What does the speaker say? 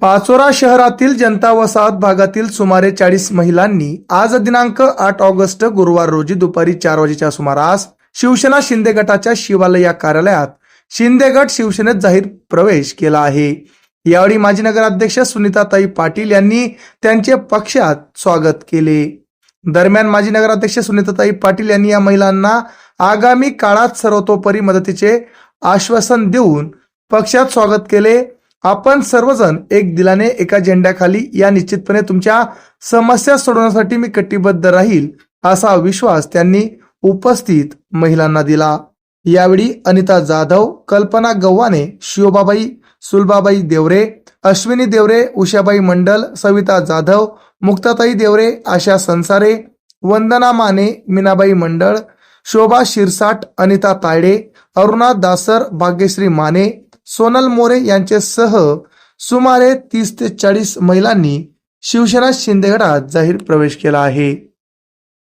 पाचोरा शहरातील जनता वसाहत भागातील सुमारे चाळीस महिलांनी आज दिनांक आठ ऑगस्ट गुरुवार रोजी दुपारी चार वाजेच्या सुमारास शिवसेना शिंदे गटाच्या शिवालय या कार्यालयात शिंदे गट शिवसेनेत जाहीर प्रवेश केला आहे. यावेळी माजी नगराध्यक्ष सुनीताताई पाटील यांनी त्यांचे पक्षात स्वागत केले. दरम्यान माजी नगराध्यक्ष सुनीताताई पाटील यांनी या महिलांना आगामी काळात सर्वतोपरी मदतीचे आश्वासन देऊन पक्षात स्वागत केले. आपण सर्वजण एक दिलाने एका झेंड्याखाली या निश्चितपणे तुमच्या समस्या सोडवण्यासाठी मी कटिबद्ध राहील असा विश्वास त्यांनी उपस्थित महिलांना दिला. यावेळी अनिता जाधव कल्पना गव्हाणे शिवबाबाई सुलभाबाई देवरे अश्विनी देवरे उषाबाई मंडल सविता जाधव मुक्ताताई देवरे आशा संसारे वंदना माने मीनाबाई मंडळ शोभा शिरसाट अनिता तायडे अरुणा दासर भाग्यश्री माने सोनल मोरे यांच्यासह सुमारे तीस ते चाळीस महिलांनी शिवसेना शिंदे गटात जाहीर प्रवेश केला आहे.